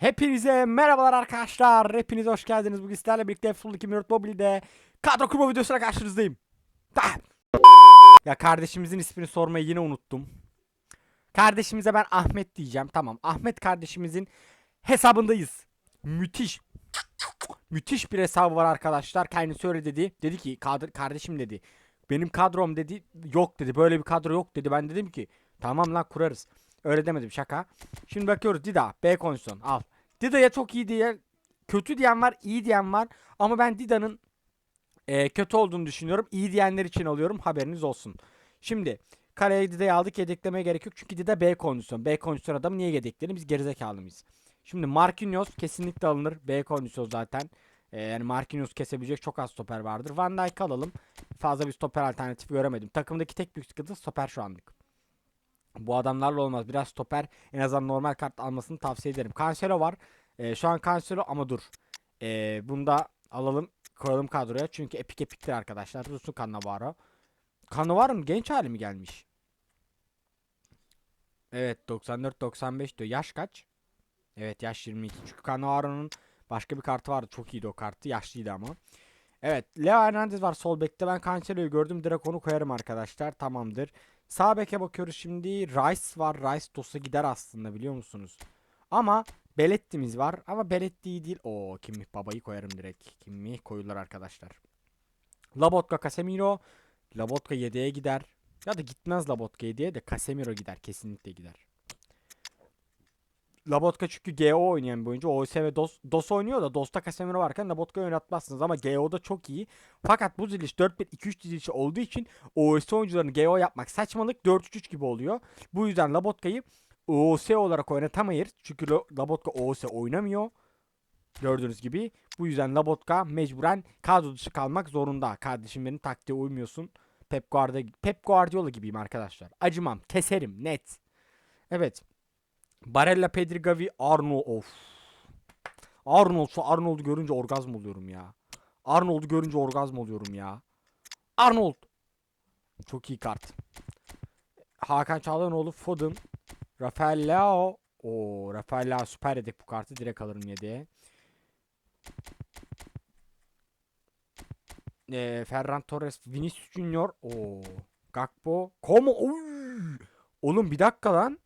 Hepinize merhabalar arkadaşlar. Hepiniz hoş geldiniz. Bugün sizlerle birlikte Full 2 Minute Mobile'de kadro kurma videosuyla karşınızdayım. Ah! Ya kardeşimizin ismini sormayı yine unuttum. Kardeşimize ben Ahmet diyeceğim. Tamam. Ahmet kardeşimizin hesabındayız. Müthiş. Müthiş bir hesabı var arkadaşlar. Kendisi öyle dedi. Dedi ki "Kadr- kardeşim dedi. Benim kadrom dedi. Yok dedi. Böyle bir kadro yok dedi. Ben dedim ki tamam lan kurarız. Öyle demedim şaka. Şimdi bakıyoruz Dida. B kondisyon al. Dida'ya çok iyi diye kötü diyen var, iyi diyen var. Ama ben Dida'nın e, kötü olduğunu düşünüyorum. İyi diyenler için alıyorum. Haberiniz olsun. Şimdi kaleye Dida'yı aldık. Yedeklemeye gerek yok. Çünkü Dida B kondisyon. B kondisyon adamı niye yedekleyelim? Biz gerizekalı mıyız? Şimdi Marquinhos kesinlikle alınır. B kondisyon zaten. E, yani Marquinhos kesebilecek çok az stoper vardır. Van Dijk alalım. Fazla bir stoper alternatifi göremedim. Takımdaki tek büyük sıkıntı stoper şu anlık. Bu adamlarla olmaz. Biraz stoper en azından normal kart almasını tavsiye ederim. Cancelo var. Ee, şu an Cancelo ama dur. Ee, bunu da alalım koyalım kadroya. Çünkü epik epiktir arkadaşlar. Dursun Cannavaro. Cannavaro'nun genç hali mi gelmiş? Evet 94-95 diyor. Yaş kaç? Evet yaş 22. Çünkü Cannavaro'nun başka bir kartı vardı. Çok iyiydi o kartı. Yaşlıydı ama. Evet Leo Hernandez var sol bekte. Ben Cancelo'yu gördüm. Direkt onu koyarım arkadaşlar. Tamamdır. Sağ beke bakıyoruz şimdi. Rice var. Rice Dos'a gider aslında biliyor musunuz? Ama Beletti'miz var. Ama Beletti değil. Oo Kimmih babayı koyarım direkt. Kimmih koyulur arkadaşlar. Labotka Casemiro. Labotka 7'ye gider. Ya da gitmez Labotka 7'ye de Casemiro gider. Kesinlikle gider. Labotka çünkü GO oynayan bir oyuncu. OS ve DOS, DOS oynuyor da DOS'ta Casemiro varken Labotka'yı oynatmazsınız. Ama GO'da çok iyi. Fakat bu diziliş 4-1-2-3 dizilişi olduğu için OS oyuncularını GO yapmak saçmalık 4-3-3 gibi oluyor. Bu yüzden Labotka'yı OS olarak oynatamayız. Çünkü Labotka OS oynamıyor. Gördüğünüz gibi. Bu yüzden Labotka mecburen kadro dışı kalmak zorunda. Kardeşim benim taktiğe uymuyorsun. Pep Guardiola, Pep Guardiola gibiyim arkadaşlar. Acımam. Keserim. Net. Evet. Barella, Pedri, Gavi, Arnold. Of. Arnold. Şu Arnold'u görünce orgazm oluyorum ya. Arnold'u görünce orgazm oluyorum ya. Arnold. Çok iyi kart. Hakan Çağlanoğlu, Foden, Rafael Leao. O Rafael Leao süper yedek bu kartı direkt alırım yedeğe. Ee, Ferran Torres, Vinicius Junior. O Gakpo, Como. Oy! Oğlum bir dakika lan.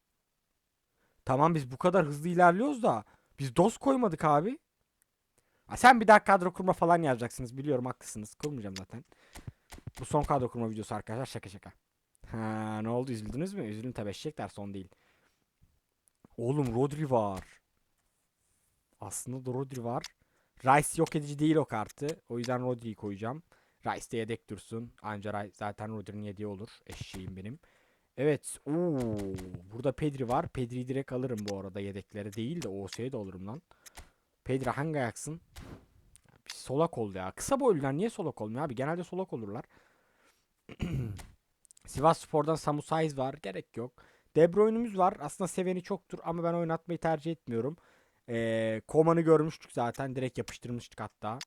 Tamam biz bu kadar hızlı ilerliyoruz da biz DOS koymadık abi. Ha, sen bir daha kadro kurma falan yazacaksınız. Biliyorum haklısınız. Kurmayacağım zaten. Bu son kadro kurma videosu arkadaşlar. Şaka şaka. Ha, ne oldu üzüldünüz mü? Üzülün tabi eşecekler son değil. Oğlum Rodri var. Aslında da Rodri var. Rice yok edici değil o kartı. O yüzden Rodri'yi koyacağım. Rice de yedek dursun. Anca Rice, zaten Rodri'nin yedeği olur. Eşeğim benim. Evet. Oo, burada Pedri var. Pedri'yi direkt alırım bu arada yedeklere değil de OS'ye de alırım lan. Pedri hangi ayaksın? Bir solak oldu ya. Kısa boylular niye solak olmuyor abi? Genelde solak olurlar. Sivas Spor'dan Samu Saiz var. Gerek yok. De Bruyne'ümüz var. Aslında seveni çoktur ama ben oynatmayı tercih etmiyorum. Ee, Koman'ı görmüştük zaten. Direkt yapıştırmıştık hatta.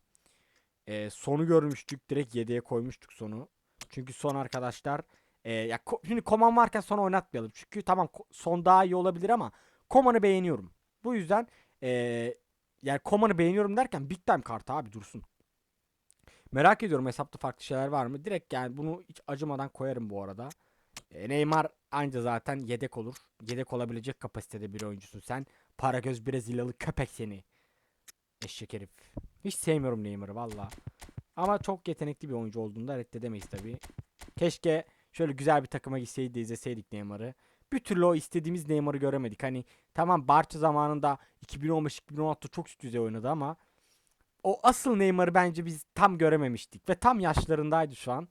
Ee, sonu görmüştük. Direkt 7'ye koymuştuk sonu. Çünkü son arkadaşlar ee, ya ko- şimdi Koman varken son oynatmayalım. Çünkü tamam son daha iyi olabilir ama Koman'ı beğeniyorum. Bu yüzden ee, yani Koman'ı beğeniyorum derken Big Time kartı abi dursun. Merak ediyorum hesapta farklı şeyler var mı? Direkt yani bunu hiç acımadan koyarım bu arada. E, Neymar anca zaten yedek olur. Yedek olabilecek kapasitede bir oyuncusun sen. Paragöz Brezilyalı köpek seni. Eşek herif. Hiç sevmiyorum Neymar'ı valla. Ama çok yetenekli bir oyuncu olduğunda reddedemeyiz tabi. Keşke şöyle güzel bir takıma gitseydi de izleseydik Neymar'ı. Bir türlü o istediğimiz Neymar'ı göremedik. Hani tamam Barça zamanında 2015-2016'da çok üst düzey oynadı ama o asıl Neymar'ı bence biz tam görememiştik. Ve tam yaşlarındaydı şu an.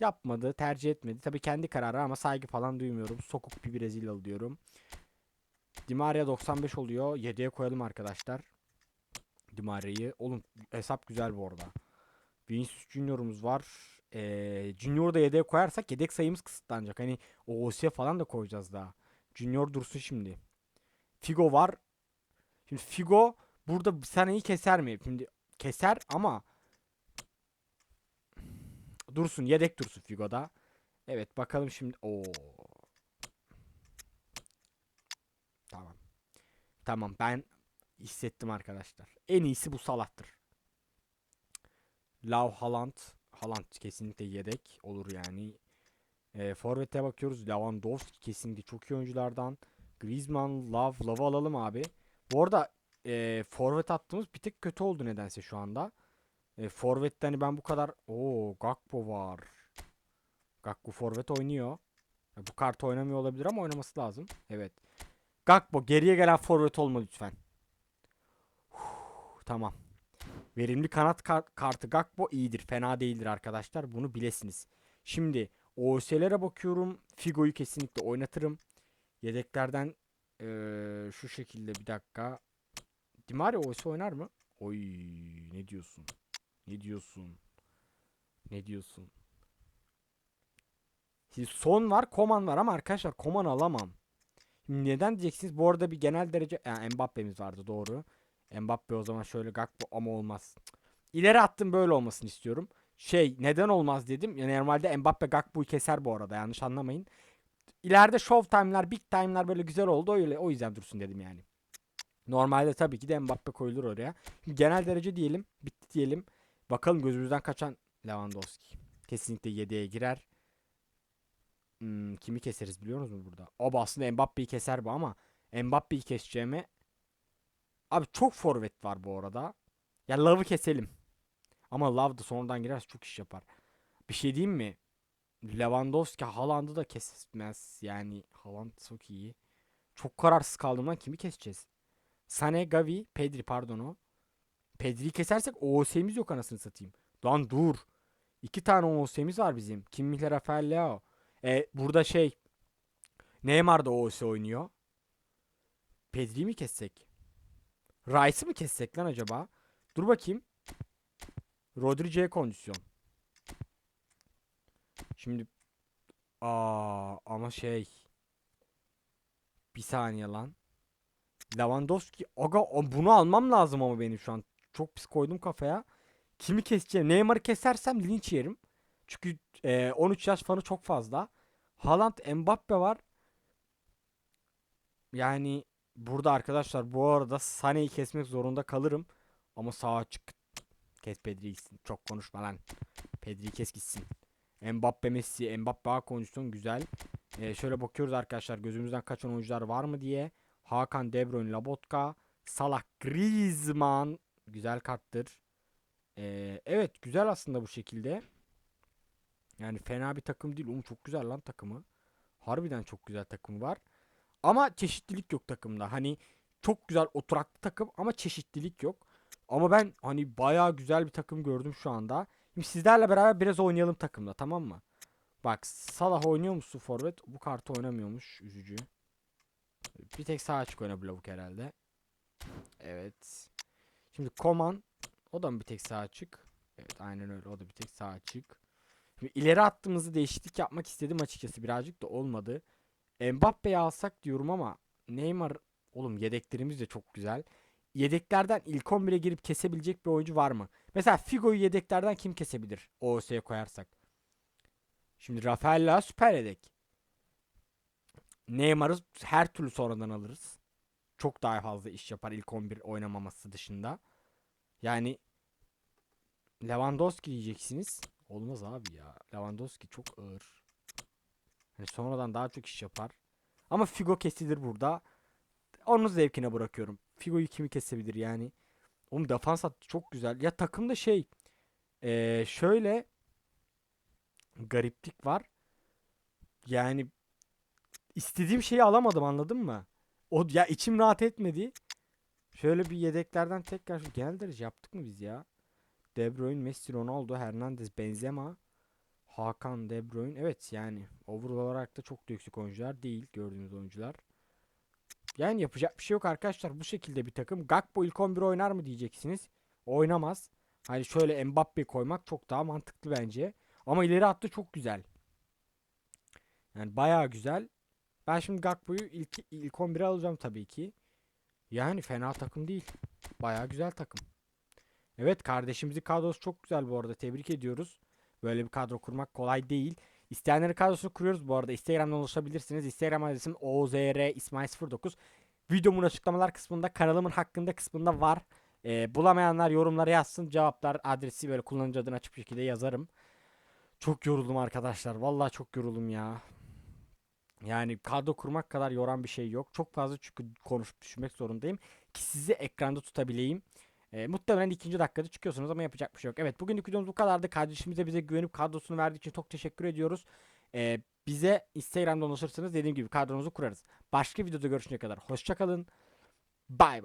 Yapmadı, tercih etmedi. Tabii kendi kararı ama saygı falan duymuyorum. Sokuk bir Brezilyalı diyorum. Di Maria 95 oluyor. 7'ye koyalım arkadaşlar. Di Maria'yı. Oğlum hesap güzel bu arada. Vinicius Junior'umuz var. Ee, Junior'u da yedeğe koyarsak yedek sayımız kısıtlanacak. Hani OOS falan da koyacağız daha. Junior dursun şimdi. Figo var. Şimdi Figo burada seneyi keser mi? Şimdi keser ama dursun yedek dursun Figo'da. Evet bakalım şimdi. Oo. Tamam. Tamam ben hissettim arkadaşlar. En iyisi bu Salah'tır. Lav Haaland. Haaland kesinlikle yedek olur yani. E, Forvet'e bakıyoruz. Lewandowski kesinlikle çok iyi oyunculardan. Griezmann, Love, Love'ı alalım abi. Bu arada e, forvet attığımız bir tık kötü oldu nedense şu anda. E, forvet'te hani ben bu kadar... Oo Gakpo var. Gakpo forvet oynuyor. E, bu kart oynamıyor olabilir ama oynaması lazım. Evet. Gakpo geriye gelen forvet olma lütfen. Huh, tamam. Verimli kanat kar- kartı Gakpo iyidir. Fena değildir arkadaşlar. Bunu bilesiniz. Şimdi OS'lere bakıyorum. Figo'yu kesinlikle oynatırım. Yedeklerden eee, şu şekilde bir dakika. Di Maria OS oynar mı? Oy ne diyorsun? Ne diyorsun? Ne diyorsun? Şimdi son var, Koman var ama arkadaşlar Koman alamam. Şimdi neden diyeceksiniz? Bu arada bir genel derece yani Mbappe'miz vardı doğru. Mbappe o zaman şöyle Gakpo ama olmaz. İleri attım böyle olmasını istiyorum. Şey neden olmaz dedim. Yani normalde Mbappe Gakpo'yu keser bu arada yanlış anlamayın. İleride show time'lar, big time'lar böyle güzel oldu öyle o yüzden dursun dedim yani. Normalde tabii ki de Mbappe koyulur oraya. Genel derece diyelim, bitti diyelim. Bakalım gözümüzden kaçan Lewandowski. Kesinlikle 7'ye girer. Hmm, kimi keseriz biliyor musunuz burada? Abi aslında Mbappe'yi keser bu ama Mbappe'yi keseceğime Abi çok forvet var bu arada. Ya Love'ı keselim. Ama Love da sonradan girerse çok iş yapar. Bir şey diyeyim mi? Lewandowski Haaland'ı da kesmez. Yani Haaland çok iyi. Çok kararsız kaldım lan kimi keseceğiz? Sane, Gavi, Pedri pardon o. Pedri'yi kesersek OOS'miz yok anasını satayım. Lan dur. İki tane OOS'miz var bizim. Kim Mihler, Rafael Leao. E, burada şey Neymar da OOS oynuyor. Pedri'yi mi kessek? Rice'ı mı kessek lan acaba? Dur bakayım. Rodri C kondisyon. Şimdi Aa ama şey bir saniye lan. Lewandowski aga bunu almam lazım ama benim şu an. Çok pis koydum kafaya. Kimi keseceğim? Neymar'ı kesersem linç yerim. Çünkü e, 13 yaş fanı çok fazla. Haaland, Mbappe var. Yani burada arkadaşlar bu arada Sané'yi kesmek zorunda kalırım. Ama sağ açık. Kes Pedri'yi gitsin. Çok konuşma lan. Pedri'yi kes gitsin. Mbappe Messi, Mbappe A kondisyon güzel. Ee, şöyle bakıyoruz arkadaşlar gözümüzden kaçan oyuncular var mı diye. Hakan De Bruyne, Lobotka, Salah, Griezmann güzel karttır. Ee, evet güzel aslında bu şekilde. Yani fena bir takım değil. Oğlum çok güzel lan takımı. Harbiden çok güzel takımı var. Ama çeşitlilik yok takımda. Hani çok güzel oturaklı takım ama çeşitlilik yok. Ama ben hani bayağı güzel bir takım gördüm şu anda. Şimdi sizlerle beraber biraz oynayalım takımda tamam mı? Bak Salah oynuyor musun forvet? Bu kartı oynamıyormuş. Üzücü. Bir tek sağ açık oyna Blavuk herhalde. Evet. Şimdi Koman. O da mı bir tek sağ açık? Evet aynen öyle. O da bir tek sağ açık. Şimdi ileri attığımızı değişiklik yapmak istedim açıkçası. Birazcık da olmadı. Mbappe'yi alsak diyorum ama Neymar oğlum yedeklerimiz de çok güzel. Yedeklerden ilk 11'e girip kesebilecek bir oyuncu var mı? Mesela Figo'yu yedeklerden kim kesebilir? OOS'ye koyarsak. Şimdi Rafaela süper yedek. Neymar'ı her türlü sonradan alırız. Çok daha fazla iş yapar ilk 11 oynamaması dışında. Yani Lewandowski diyeceksiniz. Olmaz abi ya. Lewandowski çok ağır. Hani sonradan daha çok iş yapar. Ama Figo kesilir burada. Onun zevkine bırakıyorum. Figo'yu kimi kesebilir yani. Oğlum defans hattı çok güzel. Ya takımda şey eee, şöyle gariplik var. Yani istediğim şeyi alamadım anladın mı? O ya içim rahat etmedi. Şöyle bir yedeklerden tekrar şu genel yaptık mı biz ya? De Bruyne, Messi, Ronaldo, Hernandez, Benzema, Hakan, De Bruyne. Evet yani overall olarak da çok da yüksek oyuncular değil gördüğünüz oyuncular. Yani yapacak bir şey yok arkadaşlar. Bu şekilde bir takım. Gakpo ilk 11 oynar mı diyeceksiniz. Oynamaz. Hani şöyle Mbappe koymak çok daha mantıklı bence. Ama ileri attı çok güzel. Yani bayağı güzel. Ben şimdi Gakpo'yu ilk, ilk 11'e alacağım tabii ki. Yani fena takım değil. Bayağı güzel takım. Evet kardeşimizin kadrosu çok güzel bu arada. Tebrik ediyoruz. Böyle bir kadro kurmak kolay değil. İsteyenlerin kadrosunu kuruyoruz bu arada. Instagram'dan ulaşabilirsiniz. Instagram adresim ozr ismail09. Videomun açıklamalar kısmında kanalımın hakkında kısmında var. Ee, bulamayanlar yorumlara yazsın. Cevaplar adresi böyle kullanıcı adını açık bir şekilde yazarım. Çok yoruldum arkadaşlar. Vallahi çok yoruldum ya. Yani kadro kurmak kadar yoran bir şey yok. Çok fazla çünkü konuşup düşünmek zorundayım ki sizi ekranda tutabileyim. Ee, muhtemelen ikinci dakikada çıkıyorsunuz ama yapacak bir şey yok. Evet bugünlük videomuz bu kadardı. Kardeşimize bize güvenip kadrosunu verdiği için çok teşekkür ediyoruz. Ee, bize Instagram'da ulaşırsanız dediğim gibi kadronuzu kurarız. Başka videoda görüşene kadar hoşçakalın. Bay bay.